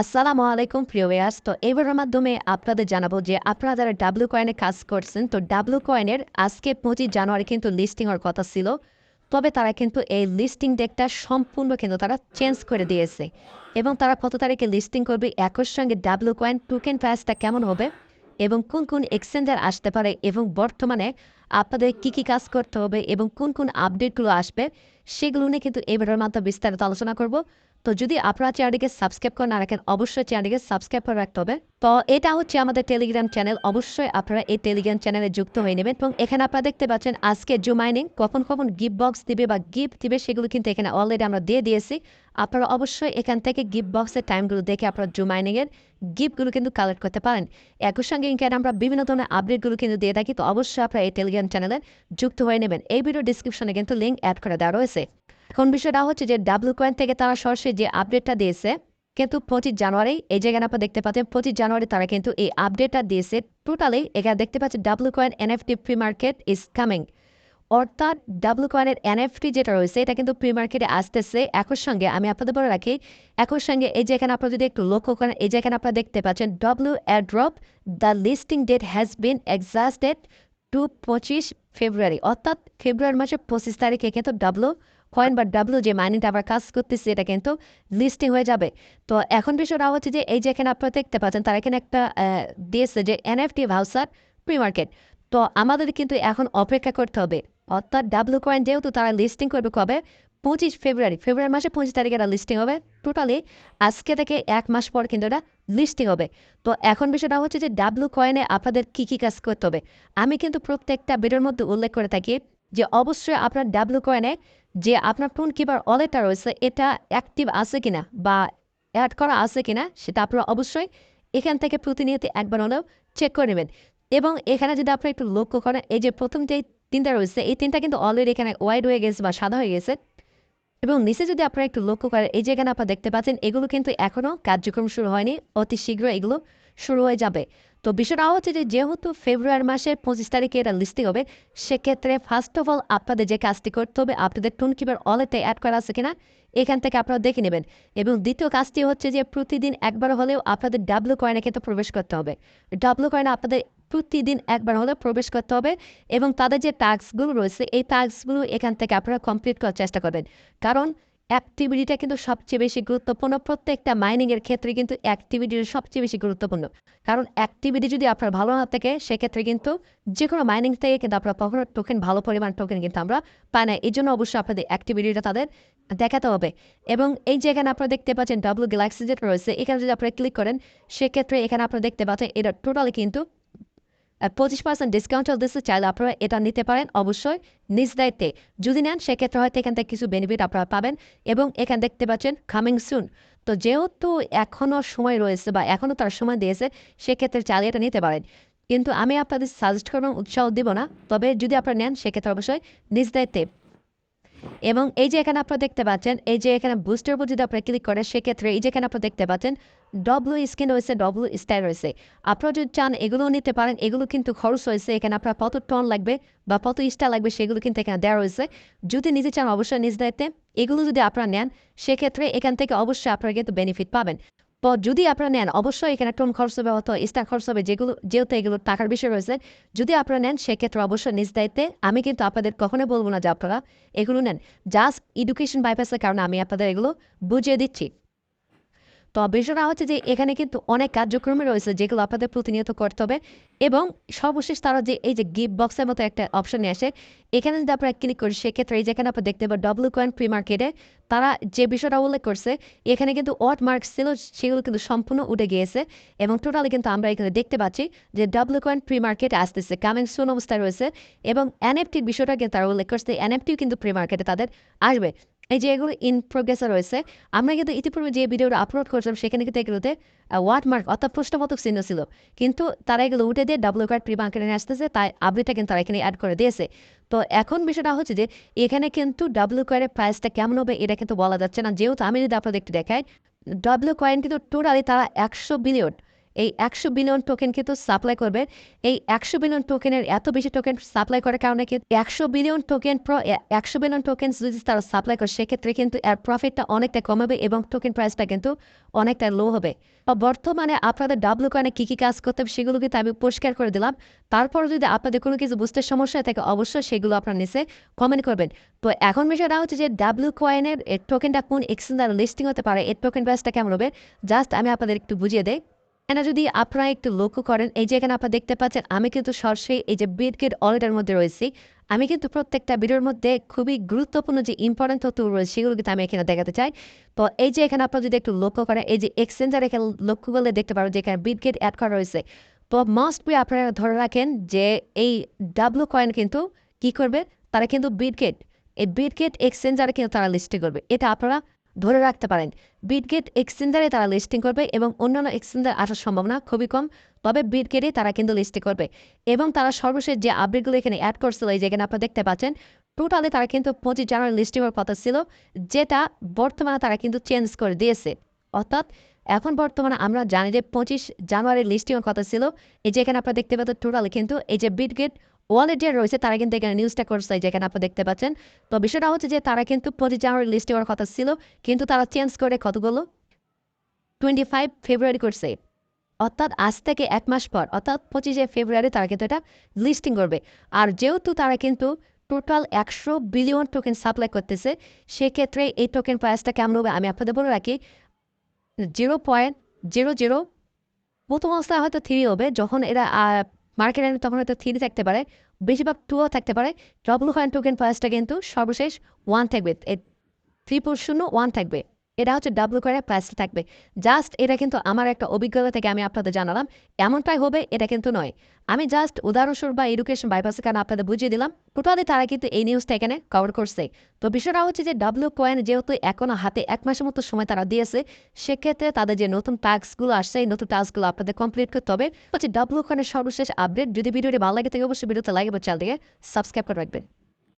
আসসালামু আলাইকুম, প্রিয় ওয়াস তো এবারের মাধ্যমে আপনাদের জানাব যে আপনারা যারা ডাব্লু কয়েনে কাজ করছেন, তো ডাব্লু কয়েনের আজকে পঁচিশ জানুয়ারি কিন্তু লিস্টিং হওয়ার কথা ছিল। তবে তারা কিন্তু এই লিস্টিং ডেটটা সম্পূর্ণ কিন্তু তারা চেঞ্জ করে দিয়েছে। এবং তারা কত তারিখে লিস্টিং করবে একর সঙ্গে ডাব্লু কয়েন টোকেন প্রাইসটা কেমন হবে, এবং কোন কোন এক্সচেঞ্জার আসতে পারে, এবং বর্তমানে আপনাদের কি কি কাজ করতে হবে, এবং কোন কোন আপডেটগুলো আসবে, সেগুলো নিয়ে কিন্তু এবারের মাধ্যমে বিস্তারিত আলোচনা করব। তো যদি আপনারা চ্যানেলটিকে সাবস্ক্রাইব করে না রাখেন, অবশ্যই চ্যানেলটিকে সাবস্ক্রাইব করে রাখতে হবে। তো এটা হচ্ছে আমাদের টেলিগ্রাম চ্যানেল অবশ্যই আপনারা এই টেলিগ্রাম চ্যানেলে যুক্ত হয়ে নেবেন এবং এখানে আপনারা দেখতে পাচ্ছেন আজকে জুমাইনিং কখন কখন গিফট বক্স দিবে বা গিফট দিবে সেগুলো কিন্তু এখানে অলরেডি আমরা দিয়ে দিয়েছি। আপনারা অবশ্যই এখান থেকে গিফট বক্সের টাইমগুলো দেখে আপনারা জুমাইনিংয়ের গিফটগুলো কিন্তু কালেক্ট করতে পারেন। একই সঙ্গে এখানে আমরা বিভিন্ন ধরনের আপডেটগুলো কিন্তু দিয়ে থাকি, তো অবশ্যই আপনারা এই টেলিগ্রাম চ্যানেলে যুক্ত হয়ে নেবেন। এই ভিডিও ডিসক্রিপশনে কিন্তু লিঙ্ক অ্যাড করে দেওয়া রয়েছে। এখন বিষয়টা হচ্ছে যে ডাব্লু কয়েন থেকে তারা সরাসরি যে আপডেটটা দিয়েছে, কিন্তু পঁচিশ জানুয়ারি, এই জায়গায় আপনারা দেখতে পাচ্ছেন পঁচিশ জানুয়ারি তারা কিন্তু এই আপডেটটা দিয়েছে। টোটালি এখানে দেখতে পাচ্ছেন W coin NFT pre market is coming অর্থাৎ ডাব্লু কয়েনের এনএফটি যেটা রয়েছে, এটা কিন্তু প্রি মার্কেটে আসতেছে। একর সঙ্গে আমি আপনাদের বলে রাখি একর সঙ্গে এই যে এখানে আপনারা যদি একটু লক্ষ্য করেন, এই যে এখানে আপনারা দেখতে পাচ্ছেন W airdrop the listing date has been exhausted to পঁচিশ ফেব্রুয়ারি। অর্থাৎ ফেব্রুয়ারি মাসের পঁচিশ তারিখে কিন্তু ডাব্লু কয়েন বা ডাব্লু যে মাইনিংটা আবার কাজ করতেছে, এটা কিন্তু লিস্টিং হয়ে যাবে। তো এখন বিষয়টা হচ্ছে যে, এই যে এখানে আপনারা দেখতে পাচ্ছেন, তারা এখানে একটা দিয়েছে যে এনএফটি ভাউসার প্রি মার্কেট তো আমাদের কিন্তু এখন অপেক্ষা করতে হবে। অর্থাৎ ডাব্লু কয়েন যেহেতু তারা লিস্টিং করবে কবে? পঁচিশ ফেব্রুয়ারি ফেব্রুয়ারি মাসে পঁচিশ তারিখে এটা লিস্টিং হবে টোটালি আজকে থেকে এক মাস পর কিন্তু এটা লিস্টিং হবে। তো এখন বিষয়টা হচ্ছে যে ডাব্লু কয়েনে আপনাদের কী কী কাজ করতে হবে? আমি কিন্তু প্রত্যেকটা ভিডিওর মধ্যে উল্লেখ করে থাকি যে, অবশ্যই আপনার ডাব্লু কয়েনে যে আপনার ফোন কিবার ওয়ালেটটা রয়েছে, এটা অ্যাক্টিভ আছে কিনা বা অ্যাড করা আছে কিনা, সেটা আপনারা অবশ্যই এখান থেকে প্রতিনিয়ত একবার হলেও চেক করে নেবেন। এবং এখানে যদি আপনি একটু লক্ষ্য করেন, এই যে প্রথম যে তিনটা রয়েছে, এই তিনটা কিন্তু অলরেডি এখানে ওয়াইড হয়ে গেছে বা সাদা হয়ে গেছে। এবং নিচে যদি আপনারা একটু লক্ষ্য করেন, এই যে আপনার দেখতে পাচ্ছেন, এগুলো কিন্তু এখনও কার্যক্রম শুরু হয়নি। অতি শীঘ্র এগুলো শুরু হয়ে যাবে। তো বিষয়টা হচ্ছে যে, যেহেতু ফেব্রুয়ারি মাসের পঁচিশ তারিখে এটা লিস্টিং হবে, সেক্ষেত্রে ফার্স্ট অফ অল আপনাদের যে কাজটি করতে হবে, আপনাদের টুন কিবার অলেতে অ্যাড করা আছে কিনা এখান থেকে আপনারা দেখে নেবেন। এবং দ্বিতীয় কাজটি হচ্ছে যে প্রতিদিন একবার হলেও আপনাদের ডাব্লু কয়েনে কিন্তু প্রবেশ করতে হবে। ডাব্লু কয়েনে আপনাদের প্রতিদিন একবার হলেও প্রবেশ করতে হবে এবং তাদের যে টাস্কগুলো রয়েছে, এই টাস্কগুলো এখান থেকে আপনারা কমপ্লিট করার চেষ্টা করবেন। কারণ অ্যাক্টিভিটিটা কিন্তু সবচেয়ে বেশি গুরুত্বপূর্ণ। প্রত্যেকটা মাইনিংয়ের ক্ষেত্রে কিন্তু অ্যাক্টিভিটির সবচেয়ে বেশি গুরুত্বপূর্ণ। কারণ অ্যাক্টিভিটি যদি আপনার ভালো না থাকে, সেক্ষেত্রে কিন্তু যে কোনো মাইনিং থেকে কিন্তু আপনার কখনো টোকেন ভালো পরিমাণ টোকেন কিন্তু আমরা পাই না। এই জন্য অবশ্যই আপনাদের অ্যাক্টিভিটিটা তাদের দেখাতে হবে। এবং এই যে এখানে আপনারা দেখতে পাচ্ছেন ডাব্লু গ্যালাক্সি যেটা রয়েছে, এখানে যদি আপনারা ক্লিক করেন, সেক্ষেত্রে এখানে আপনারা দেখতে পাচ্ছেন এটা টোটালি কিন্তু পঁচিশ পার্সেন্ট ডিসকাউন্ট চলতেছে চাইলে আপনারা এটা নিতে পারেন। অবশ্যই নিজ দায়িত্বে। যদি নেন, সেক্ষেত্রে হয়তো এখান থেকে কিছু বেনিফিট আপনারা পাবেন এবং এখানে দেখতে পাচ্ছেন কামিং সুন তো যেহেতু এখনও সময় রয়েছে বা এখনও তার সময় দিয়েছে, সেক্ষেত্রে চাইলে এটা নিতে পারেন। কিন্তু আমি আপনাদের সাজেস্ট করব উৎসাহ দিব না। তবে যদি আপনারা নেন, সেক্ষেত্রে অবশ্যই নিজ দায়িত্বে। এবং এই যে এখানে আপনারা দেখতে পাচ্ছেন, এই যে এখানে বুস্টের উপর যদি আপনারা ক্লিক করেন, সেক্ষেত্রে এই যে এখানে আপনারা দেখতে পাচ্ছেন ডব্লু স্কিন রয়েছে ডব্লু স্টাইল রয়েছে আপনারা যদি চান এগুলো নিতে পারেন, এগুলো কিন্তু খরচ হয়েছে, এখানে আপনার কত টন লাগবে বা কত স্টার লাগবে সেগুলো কিন্তু এখানে দেওয়া রয়েছে। যদি নিজে চান অবশ্যই নিজ দায়িত্বে, এগুলো যদি আপনারা নেন, সেক্ষেত্রে এখান থেকে অবশ্যই আপনারা কিন্তু বেনিফিট পাবেন। পর যদি আপনারা নেন, অবশ্যই এখানে টোন খরচ হবে অথবা স্টার খরচ হবে, যেগুলো, যেহেতু এগুলো টাকার বিষয় রয়েছে, যদি আপনারা নেন, সেক্ষেত্রে অবশ্যই নিজ দায়িত্বে আমি কিন্তু আপনাদের কখনোই বলব না যে আপনারা এগুলো নেন। জাস্ট এডুকেশন বাইপাসের কারণে আমি আপনাদের এগুলো বুঝিয়ে দিচ্ছি। তো বিষয়টা হচ্ছে যে এখানে কিন্তু অনেক কার্যক্রমে রয়েছে যেগুলো আপনাদের প্রতিনিয়ত করতে হবে এবং সর্বশেষ তারা যে এই যে গিফট বক্সের মতো একটা অপশন আসে, এখানে যদি আপনারা ক্লিক করি, সেক্ষেত্রে এই যেখানে আপনারা দেখতে পাবেন ডব্লিউ কয়েন প্রি মার্কেটে তারা যে বিষয়টা উল্লেখ করছে, এখানে কিন্তু ওয়াট মার্ক ছিল, সেগুলো কিন্তু সম্পূর্ণ উঠে গিয়েছে এবং টোটালি কিন্তু আমরা এখানে দেখতে পাচ্ছি যে ডব্লিউ কয়েন প্রি মার্কেটে আসতেছে কামিং সুন অবস্থায় রয়েছে এবং এনএফটির বিষয়টা কিন্তু তারা উল্লেখ করছে এনএফটিও কিন্তু প্রি মার্কেটে তাদের আসবে। এই যে এগুলো ইন প্রোগ্রেসে রয়েছে, আমরা কিন্তু ইতিপূর্বে যে ভিডিওটা আপলোড করছিলাম, সেখানে কিন্তু এগুলোতে ওয়ার্ডমার্ক অর্থাৎ প্রশ্নবোধক চিহ্ন ছিল। কিন্তু তারা এগুলো উঠে দিয়ে ডাব্লিউ কার্ড প্রি মার্কেটে নিয়ে আসতেছে, তাই আপডেটটা কিন্তু তারা এখানে অ্যাড করে দিয়েছে। তো এখন বিষয়টা হচ্ছে যে, এখানে কিন্তু ডাব্লিউ কয়েনের প্রাইসটা কেমন হবে, এটা কিন্তু বলা যাচ্ছে না। যেহেতু আমি যদি আপনাদের একটু দেখাই ডাব্লিউ কয়েন কিন্তু টোটালি তারা একশো বিলিয়ন এই একশো বিলিয়ন টোকেন কিন্তু সাপ্লাই করবে। এই একশো বিলিয়ন টোকেনের এত বেশি টোকেন সাপ্লাই করার কারণে কিন্তু একশো বিলিয়ন টোকেন একশো বিলিয়ন টোকেন যদি তারা সাপ্লাই করে, সেক্ষেত্রে কিন্তু এর প্রফিটটা অনেকটা কমাবে এবং টোকেন প্রাইসটা কিন্তু অনেকটা লো হবে। বর্তমানে আপনাদের ডাব্লু কয়েনে কী কী কাজ করতে হবে সেগুলো কিন্তু আমি পরিষ্কার করে দিলাম। তারপর যদি আপনাদের কোনো কিছু বুঝতে সমস্যা থাকে, অবশ্যই সেগুলো আপনার নিচে কমেন্ট করবেন। তো এখন বিষয়টা হচ্ছে যে ডাব্লু কয়েনের টোকেনটা কোন এক্সচেঞ্জার লিস্টিং হতে পারে, এর টোকেন প্রাইসটা কেমন হবে? জাস্ট আমি আপনাদের একটু বুঝিয়ে দেই। এখানে যদি আপনারা একটু লক্ষ্য করেন, এই যে এখানে আপনারা দেখতে পাচ্ছেন, আমি কিন্তু সরাসরি এই যে বিটকেট অলেটার মধ্যে রয়েছি। আমি কিন্তু প্রত্যেকটা ভিডিওর মধ্যে খুবই গুরুত্বপূর্ণ যে ইম্পর্টেন্ট তথ্য রয়েছে, সেগুলো কিন্তু আমি এখানে দেখাতে চাই। তো এই যে এখানে আপনারা যদি একটু লক্ষ্য করেন, এই যে এক্সচেঞ্জার এখানে লক্ষ্য করলে দেখতে পারো যে এখানে বিটগেট অ্যাড করা রয়েছে। তো মাস্ট বি আপনারা ধরে রাখেন যে এই ডাব্লু কয়েন কিন্তু কি করবে? তারা কিন্তু বিটগেট এই বিটগেট এক্সচেঞ্জারে কিন্তু তারা লিস্টে করবে। এটা আপনারা ধরে রাখতে পারেন। বিটগেট এক্সচেঞ্জারে তারা লিস্টিং করবে এবং অন্যান্য এক্সচেঞ্জার আসার সম্ভাবনা খুবই কম, তবে বিটগেটে তারা কিন্তু লিস্টিং করবে। এবং তারা সর্বশেষ যে আপডেটগুলো এখানে অ্যাড করছিল, এই যেখানে আপনারা দেখতে পাচ্ছেন টোটালে তারা কিন্তু পঁচিশ জানুয়ারি লিস্টিংয়ের কথা ছিল, যেটা বর্তমানে তারা কিন্তু চেঞ্জ করে দিয়েছে। অর্থাৎ এখন বর্তমানে আমরা জানি যে পঁচিশ জানুয়ারি লিস্টিংয়ের কথা ছিল, এই যে এখানে আপনারা দেখতে পাচ্ছেন টোটালি কিন্তু এই যে বিটগেট ওয়ালেট যে রয়েছে তারা কিন্তু এখানে নিউজটা করছে যেখানে আপনি দেখতে পাচ্ছেন। তো বিষয়টা হচ্ছে যে তারা কিন্তু পঁচিশ জানুয়ারি লিস্টে হওয়ার কথা ছিল, কিন্তু তারা চেঞ্জ করে কতগুলো? টোয়েন্টি ফাইভ ফেব্রুয়ারি করছে। অর্থাৎ আজ থেকে এক মাস পর, অর্থাৎ পঁচিশে ফেব্রুয়ারি তারা কিন্তু এটা লিস্টিং করবে। আর যেহেতু তারা কিন্তু টোটাল একশো বিলিয়ন টোকেন সাপ্লাই করতেছে, সেক্ষেত্রে এই টোকেন প্রাইসটা কেমন হবে আমি আপনাদের বলে রাখি জিরো পয়েন্ট জিরো জিরো প্রথম অবস্থায় হয়তো থ্রি হবে, যখন এরা মার্কেট এন্ড তখন হয়তো থ্রি থাকতে পারে, বেশিরভাগ টুও থাকতে পারে। ডব্লু কয়েন টোকেন প্রাইসটা কিন্তু সর্বশেষ ওয়ান থাকবে থ্রি পর শূন্য ওয়ান থাকবে। এটা হচ্ছে ডাব্লু করে প্রাইসটা থাকবে। জাস্ট এটা কিন্তু আমার একটা অভিজ্ঞতা থেকে আমি আপনাদের জানালাম। এমনটাই হবে, এটা কিন্তু নয়। আমি জাস্ট উদাহরণস্বরূপ বা এডুকেশন বাইপাসের কারণে আপনাদের বুঝিয়ে দিলাম। টোটালি তারা কিন্তু এই নিউজটা এখানে কভার করছে। তো বিষয়টা হচ্ছে যে ডাব্লু কয়েন যেহেতু এখনও হাতে এক মাসের মতো সময় তারা দিয়েছে, সেক্ষেত্রে তাদের যে নতুন টাস্কগুলো আসছে, এই নতুন টাস্কগুলো আপনাদের কমপ্লিট করতে হবে। হচ্ছে ডাব্লু কয়েনের সর্বশেষ আপডেট যদি ভিডিওটি ভালো লাগে থাকে অবশ্যই ভিডিওতে লাগে বা চ্যানেল থেকে সাবস্ক্রাইব করে রাখবেন।